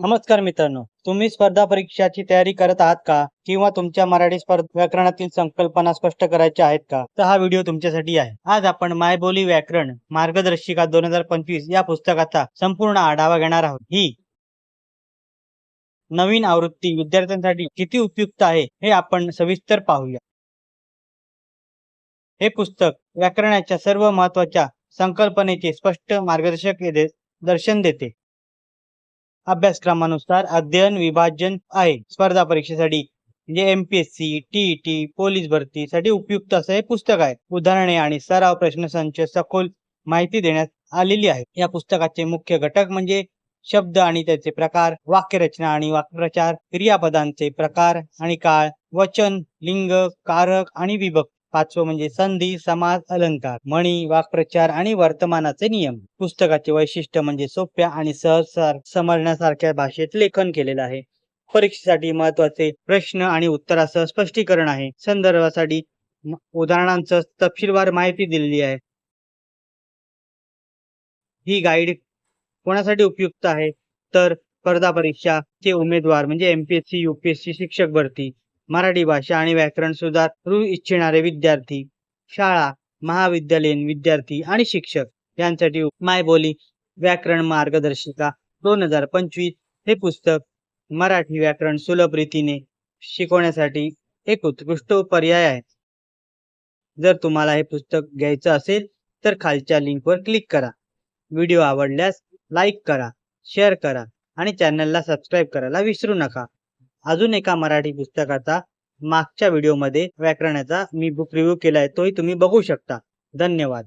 नमस्कार मित्रांनो तुम्ही स्पर्धा परीक्षाची तयारी करत आहात का? किंवा तुमच्या मराठी स्पर्धा व्याकरणातील संकल्पना स्पष्ट करायच्या आहेत का? तर हा व्हिडिओ तुमच्यासाठी आहे. आज आपण मायबोली व्याकरण मार्गदर्शिका दोन हजार पंचवीस या पुस्तकाचा संपूर्ण आढावा घेणार आहोत. ही नवीन आवृत्ती विद्यार्थ्यांसाठी किती उपयुक्त आहे हे आपण सविस्तर पाहूया. हे पुस्तक व्याकरणाच्या सर्व महत्त्वाच्या संकल्पनेचे स्पष्ट मार्गदर्शक दर्शन देते. अभ्यासक्रमानुसार अध्ययन विभाजन आहे. स्पर्धा परीक्षेसाठी म्हणजे एमपीएससी टीईटी पोलीस भरतीसाठी उपयुक्त असं हे पुस्तक आहे. उदाहरणे आणि सराव प्रश्नसंच सखोल माहिती देण्यात आलेली आहे. या पुस्तकाचे मुख्य घटक म्हणजे शब्द आणि त्याचे प्रकार वाक्यरचना आणि वाक्प्रचार क्रियापदांचे प्रकार आणि काळ वचन लिंग कारक आणि विभक्त. पाचवं म्हणजे संधी समाज अलंकार म्हणी वाक्प्रचार आणि वर्तमानाचे नियम. पुस्तकाचे वैशिष्ट्य म्हणजे सोप्या आणि सहज समजण्यासारख्या भाषेत लेखन केलेलं आहे. परीक्षेसाठी महत्त्वाचे प्रश्न आणि उत्तरासह स्पष्टीकरण आहे. संदर्भासाठी म- उदाहरणांचं तपशीलवार माहिती दिलेली आहे. ही गाईड कोणासाठी उपयुक्त आहे? तर स्पर्धा परीक्षाचे उमेदवार म्हणजे एमपीएससी युपीएससी शिक्षक भरती. मराठी भाषा आणि व्याकरण सुधारू इच्छिणारे विद्यार्थी शाळा महाविद्यालयीन विद्यार्थी आणि शिक्षक यांसाठी मायबोली व्याकरण मार्गदर्शिका दोन हजार पंचवीस हे पुस्तक मराठी व्याकरण सुलभ रीतीने शिकवण्यासाठी एक उत्कृष्ट पर्याय आहे. जर तुम्हाला हे पुस्तक घ्यायचं असेल तर खालच्या लिंकवर क्लिक करा. व्हिडिओ आवडल्यास लाईक करा शेअर करा आणि चॅनलला सबस्क्राईब करायला विसरू नका. अजून एका मराठी पुस्तकाचा मागच्या व्हिडिओमध्ये व्याकरणाचा मी बुक रिव्ह्यू केलाय तोही तुम्ही बघू शकता. धन्यवाद.